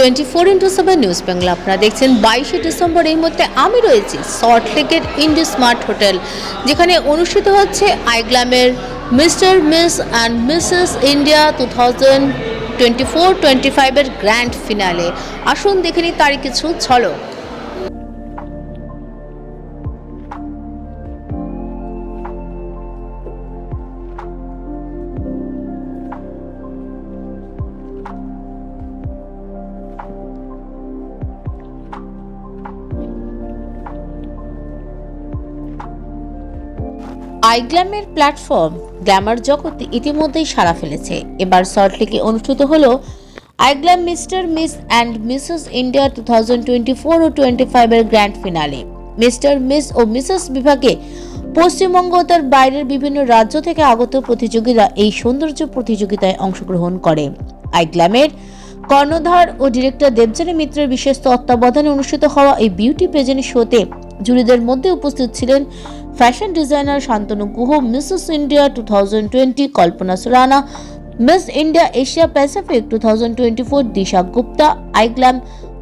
Twenty four into seven news Bangla আপনারা দেখছেন বাইশে ডিসেম্বর, এই মুহূর্তে আমি রয়েছি সল্ট লেকের ইন্ডি স্মার্ট হোটেল যেখানে অনুষ্ঠিত হচ্ছে আইগ্লামের Mr, Miss and Mrs India two thousand twenty four, twenty ফাইভের গ্র্যান্ড ফিনালে। আসুন দেখে নিই তারই কিছু ঝলক আইগ্ল্যামের প্ল্যাটফর্ম গ্ল্যামার জগতে ইতিমধ্যেই সাড়া ফেলেছে। এবার সল্টলেকে অনুষ্ঠিত হলো iGlam Mr, Miss and Mrs India two thousand twenty four O twenty ফাইভের গ্র্যান্ড ফিনালে। মিস্টার, মিস ও মিসেস বিভাগে পশ্চিমবঙ্গ তার বাইরের বিভিন্ন রাজ্য থেকে আগত প্রতিযোগীরা এই সৌন্দর্য প্রতিযোগিতায় অংশগ্রহণ করে। আইগ্ল্যামের কর্ণধার ও ডিরেক্টর দেবজানী মিত্রের বিশেষ তত্ত্বাবধানে অনুষ্ঠিত হওয়া এই বিউটি পেজেন্ট শোতে জুরিদের মধ্যে উপস্থিত ছিলেন fashion designer Shantanu Guha Mrs India two Kalpana Surana Miss India Asia Pacific two twenty four Disha Gupta iGlam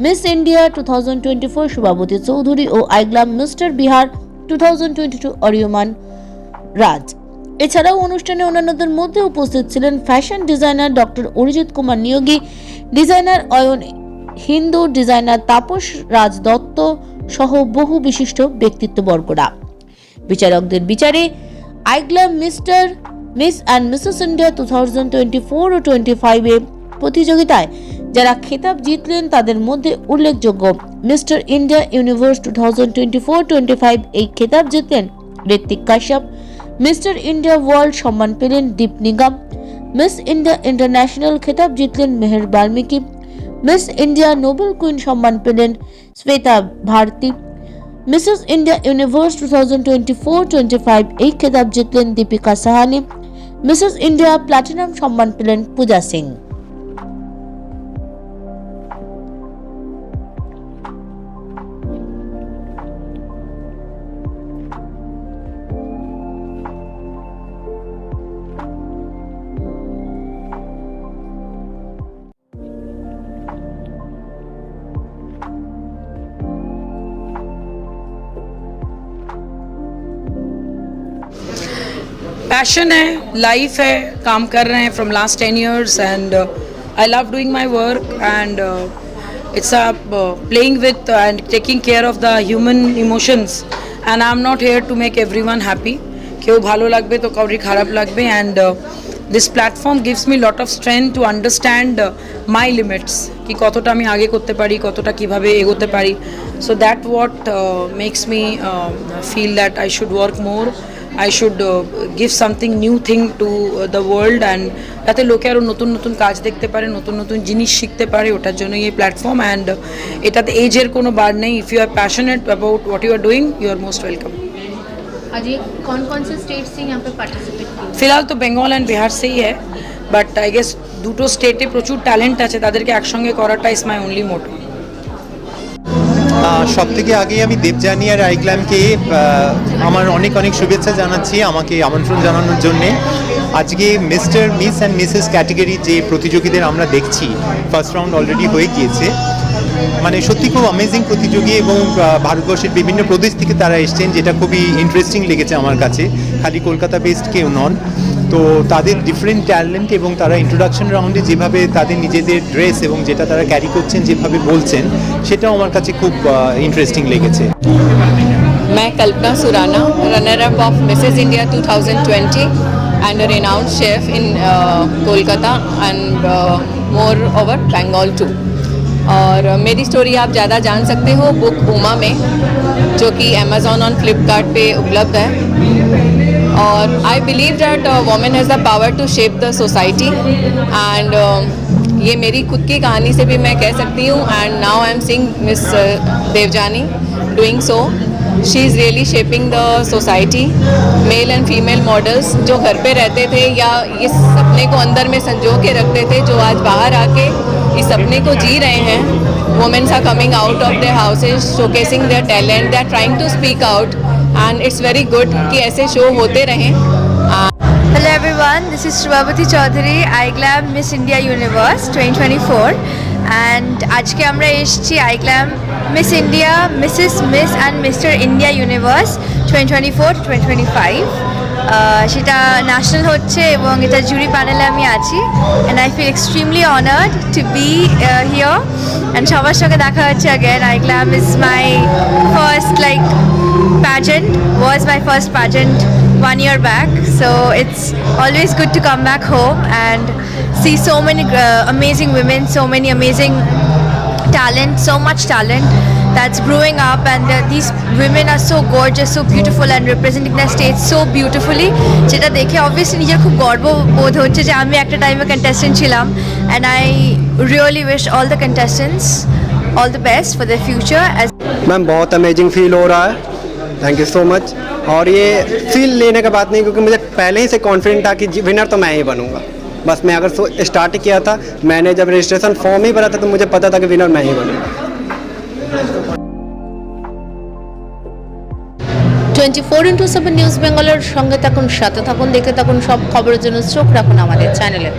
Miss India two thousand twenty four Shubhabati Chowdhury ও iGlam Mr Bihar two twenty two Ariyaman Raj এছাড়াও অনুষ্ঠানে অন্যান্যদের মধ্যে উপস্থিত ছিলেন fashion designer doctor Arijit Kumar Niyogi designer Ayan Hindu designer Tapas Raj Dutta সহ বহু বিশিষ্ট ব্যক্তিত্ববর্গরা। বিচারকদের বিচারে iGlam Mr, Miss and Mrs India two thousand twenty four O twenty ফাইভে প্রতিযোগিতায় যারা খেতাব জিতলেন তাদের মধ্যে উল্লেখযোগ্য Mr India Universe two thousand twenty four twenty five এই খেতাব জিতলেন Ritwik Kashyap, Mr India World সম্মান পেলেন Deep Nigam, Miss India International খেতাব জিতলেন Meher Valmiki, Miss India noble queen সম্মান পেলেন Shweta Bharati. Mrs India Universe two এই খেতাব জিতলেন Deepika Sahani. Mrs India platinum সম্মান পেলেন পূজা সিং। पैशन है लाइफ है काम कर रहे हैं from last ten years and I love doing my work and it's a playing with and taking care of the human emotions and I am not here to make everyone happy কেউ ভালো লাগবে তো কাউরি খারাপ লাগবে and this platform gives me lot of strength to understand my limits কি কতটা আমি আগে করতে পারি কতটা কিভাবে এগোতে পারি so that what makes me feel that I should work more I should give something new thing to the world and যাতে লোকে আরও নতুন নতুন কাজ দেখতে পারে নতুন নতুন জিনিস শিখতে পারে ওটার জন্যই এই প্ল্যাটফর্ম অ্যান্ড এটাতে এজের কোনো বার নেই if you are passionate about what you are doing you are most welcome आज ये कौन कौन से स्टेट से यहाँ पे पार्टिसिपेट किए ফিলহাল তো বেঙ্গল অ্যান্ড বিহার সেই হ্যাঁ বাট আই গেস দুটো স্টেটে প্রচুর ট্যালেন্ট আছে তাদেরকে একসঙ্গে করাটা ইজ মাই অনলি মোটো সব থেকে আগে আমি দেবযানী আর আইগ্ল্যামকে আমার অনেক অনেক শুভেচ্ছা জানাচ্ছি আমাকে আমন্ত্রণ জানানোর জন্যে। আজকে Mr, Miss and Mrs category যে প্রতিযোগীদের আমরা দেখছি, ফার্স্ট রাউন্ড অলরেডি হয়ে গিয়েছে। মানে সত্যি খুব অ্যামেজিং প্রতিযোগী এবং ভারতবর্ষের বিভিন্ন প্রদেশ থেকে তারা এসছেন, যেটা খুবই ইন্টারেস্টিং লেগেছে আমার কাছে। খালি কলকাতা বেসড কেউ নন। তো তাদের ডিফারেন্ট ট্যালেন্ট এবং তারা ইন্ট্রোডাকশন রাউন্ডে যেভাবে তাদের নিজেদের ড্রেস এবং যেটা তারা ক্যারি করছেন যেভাবে বলছেন সেটাও আমার কাছে খুব ইন্টারেস্টিং লেগেছে मैं Kalpana Surana runner up of Mrs India 2020 and a renowned chef in Kolkata and moreover Bengal too और uh, मेरी स्टोरी आप ज़्यादा जान सकते हो बुक उमा में जो कि अमेजोन और फ्लिपकार्ट पे उपलब्ध है और I believe that women has the power to shape the society and ये मेरी खुद की कहानी से भी मैं कह सकती हूँ। And now I am sing miss Debjani doing so she is really shaping the society male and female models जो घर पे रहते थे या इस सपने को अंदर में संजो के रखते थे, जो आज बाहर आके इस सपने को जी रहे हैं womens are coming out of their houses showcasing their talent they are trying to speak out and it's very good कि ऐसे शो होते रहें Hello everyone, this is Shubhavati Chaudhary, iGlam Miss India Universe 2024 and আজকে আমরা এসেছি iGlam Miss India Mrs Miss and Mr India Universe twenty twenty four twenty twenty five সেটা national হচ্ছে এবং এটা জুরি প্যানেলে আমি আছি and I feel extremely honoured to be here and সবার সঙ্গে দেখা হচ্ছে again iGlam is my first like pageant was my first pageant one year back so it's always good to come back home and see so many uh, amazing women so many amazing talent so much talent that's growing up and uh, these women are so gorgeous so beautiful and representing their state so beautifully যেটা দেখে obviously নিজের খুব গর্ব বোধ হচ্ছে যে আমি একটা টাইমে কন্টেস্টেন্ট ছিলাম and I really wish all the contestants all the best for their future as ma'am बहुत अमेजिंग फील हो रहा है थैंक यू सो मच और ये फील लेने का बात नहीं क्योंकि मुझे पहले ही से कॉन्फिडेंट था कि विनर तो मैं ही बनूंगा बस मैं अगर स्टार्ट किया था मैंने जब रजिस्ट्रेशन फॉर्म ही भरा था तो मुझे पता था कि विनर मैं ही बनूंगा twenty four into seven news বেঙ্গলের সঙ্গে থাকুন সাথে থাকুন দেখে থাকুন সব খবরের জন্য চোখ রাখুন আমাদের চ্যানেলে